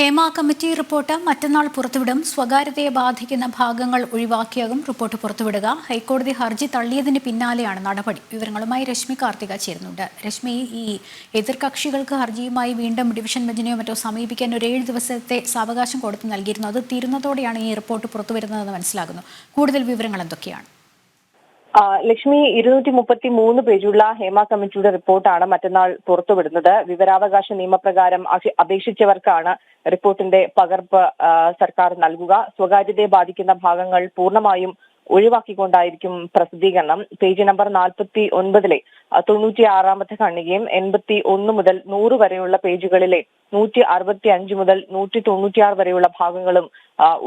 Hema committee report മറ്റന്നാൾ പുറത്തുവിടും. സ്വകാര്യതയെ ബാധിക്കുന്ന ഭാഗങ്ങൾ ഒഴിവാക്കിയാകും റിപ്പോർട്ട് പുറത്തുവിടുക. ഹൈക്കോടതി ഹർജി തള്ളിയതിന് പിന്നാലെയാണ് നടപടി. വിവരങ്ങളുമായി രശ്മി കാർത്തിക ചേരുന്നുണ്ട്. രശ്മി ഈ എതിർകക്ഷികൾക്ക് ഹർജിയുമായി വീണ്ടും ഡിവിഷൻ ബെഞ്ചിനെയോ മറ്റോ സമീപിക്കാൻ ഒരു ഏഴ് ദിവസത്തെ സാവകാശം കോടതി നൽകിയിരുന്നു അത് തീരുന്നതോടെയാണ് ഈ റിപ്പോർട്ട് പുറത്തുവരുന്നതെന്ന് മനസ്സിലാകുന്നു. കൂടുതൽ വിവരങ്ങൾ എന്തൊക്കെയാണ്? ലക്ഷ്മി ഇരുന്നൂറ്റി മുപ്പത്തി മൂന്ന് പേജുള്ള ഹേമ കമ്മിറ്റിയുടെ റിപ്പോർട്ടാണ് മറ്റന്നാൾ പുറത്തുവിടുന്നത്. വിവരാവകാശ നിയമപ്രകാരം അപേക്ഷിച്ചവർക്കാണ് റിപ്പോർട്ടിന്റെ പകർപ്പ് സർക്കാർ നൽകുക. സ്വകാര്യതയെ ബാധിക്കുന്ന ഭാഗങ്ങൾ പൂർണമായും ഒഴിവാക്കിക്കൊണ്ടായിരിക്കും പ്രസിദ്ധീകരണം. പേജ് നമ്പർ നാൽപ്പത്തി ഒൻപതിലെ തൊണ്ണൂറ്റി ആറാമത്തെ ഖണ്ഡികയും എൺപത്തി ഒന്ന് മുതൽ നൂറ് വരെയുള്ള പേജുകളിലെ നൂറ്റി അറുപത്തി അഞ്ച് മുതൽ നൂറ്റി തൊണ്ണൂറ്റിയാറ് വരെയുള്ള ഭാഗങ്ങളും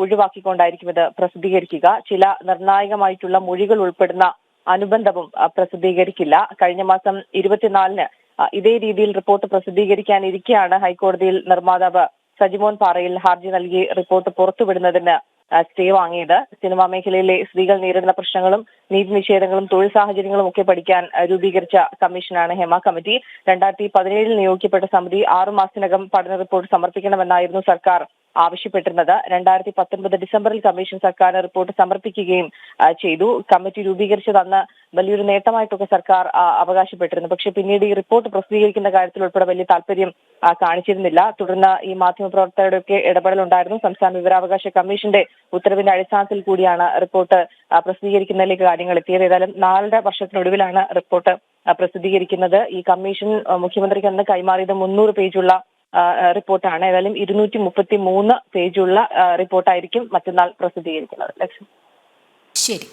ഒഴിവാക്കിക്കൊണ്ടായിരിക്കും ഇത് പ്രസിദ്ധീകരിക്കുക. ചില നിർണായകമായിട്ടുള്ള മൊഴികൾ ഉൾപ്പെടുന്ന അനുബന്ധവും പ്രസിദ്ധീകരിക്കില്ല. കഴിഞ്ഞ മാസം ഇരുപത്തിനാലിന് ഇതേ രീതിയിൽ റിപ്പോർട്ട് പ്രസിദ്ധീകരിക്കാനിരിക്കെയാണ് ഹൈക്കോടതിയിൽ നിർമ്മാതാവ് സജിമോൻ പാറയിൽ ഹർജി നൽകി റിപ്പോർട്ട് പുറത്തുവിടുന്നതിന് സ്റ്റേ വാങ്ങിയത്. സിനിമാ മേഖലയിലെ സ്ത്രീകൾ നേരിടുന്ന പ്രശ്നങ്ങളും നീതി നിഷേധങ്ങളും തൊഴിൽ സാഹചര്യങ്ങളും ഒക്കെ പഠിക്കാൻ രൂപീകരിച്ച കമ്മീഷനാണ് ഹെമ കമ്മിറ്റി. രണ്ടായിരത്തി പതിനേഴിൽ നിയോഗിക്കപ്പെട്ട സമിതി ആറു മാസത്തിനകം പഠന റിപ്പോർട്ട് സമർപ്പിക്കണമെന്നായിരുന്നു സർക്കാർ ആവശ്യപ്പെട്ടിരുന്നത്. രണ്ടായിരത്തി പത്തൊൻപത് ഡിസംബറിൽ കമ്മീഷൻ സർക്കാരിന് റിപ്പോർട്ട് സമർപ്പിക്കുകയും ചെയ്തു. കമ്മിറ്റി രൂപീകരിച്ചത് അന്ന് വലിയൊരു നേട്ടമായിട്ടൊക്കെ സർക്കാർ അവകാശപ്പെട്ടിരുന്നു. പക്ഷേ പിന്നീട് ഈ റിപ്പോർട്ട് പ്രസിദ്ധീകരിക്കുന്ന കാര്യത്തിൽ ഉൾപ്പെടെ വലിയ താല്പര്യം കാണിച്ചിരുന്നില്ല. തുടർന്ന് ഈ മാധ്യമപ്രവർത്തകരുടെ ഒക്കെ ഇടപെടലുണ്ടായിരുന്നു. സംസ്ഥാന വിവരാവകാശ കമ്മീഷന്റെ ഉത്തരവിന്റെ അടിസ്ഥാനത്തിൽ കൂടിയാണ് റിപ്പോർട്ട് പ്രസിദ്ധീകരിക്കുന്നതിലേക്ക് കാര്യങ്ങൾ എത്തിയത്. ഏതായാലും നാലര വർഷത്തിനൊടുവിലാണ് റിപ്പോർട്ട് പ്രസിദ്ധീകരിക്കുന്നത്. ഈ കമ്മീഷൻ മുഖ്യമന്ത്രിക്ക് അന്ന് കൈമാറിയത് മുന്നൂറ് പേജുള്ള റിപ്പോർട്ടാണ്. ഏതായാലും ഇരുന്നൂറ്റി മുപ്പത്തി മൂന്ന് പേജുള്ള റിപ്പോർട്ടായിരിക്കും മറ്റന്നാൾ പ്രസിദ്ധീകരിക്കുന്നത്. ലക്ഷ്മി. ശരി.